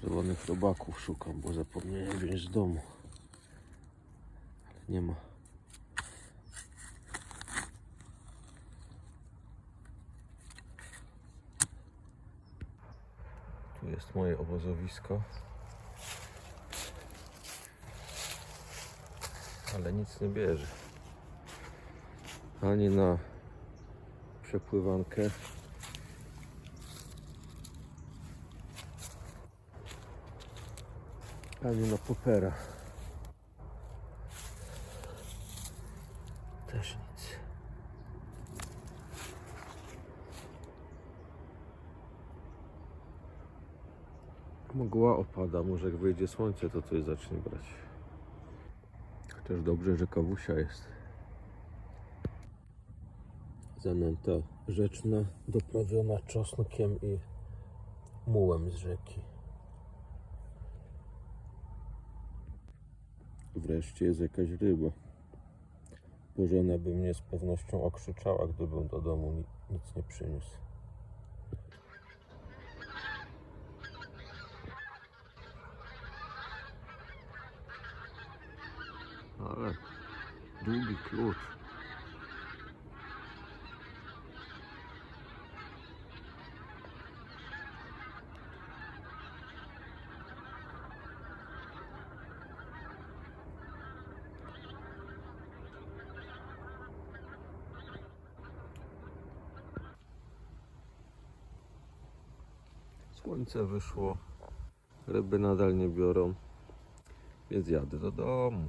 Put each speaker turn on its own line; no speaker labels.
Czerwonych robaków szukam, bo zapomniałem wziąć z domu. Ale nie ma. Tu jest moje obozowisko. Ale nic nie bierze. Ani na przepływankę. Ani na popera. Też nic. Mgła opada, może jak wyjdzie słońce, to coś zacznie brać. Chociaż dobrze, że kawusia jest. Zanęta rzeczna, doprawiona czosnkiem i mułem z rzeki. Wreszcie jest jakaś ryba. Bożena by mnie z pewnością okrzyczała, gdybym do domu ni- nic nie przyniósł. Ale długi klucz. Słońce wyszło, ryby nadal nie biorą, więc jadę do domu.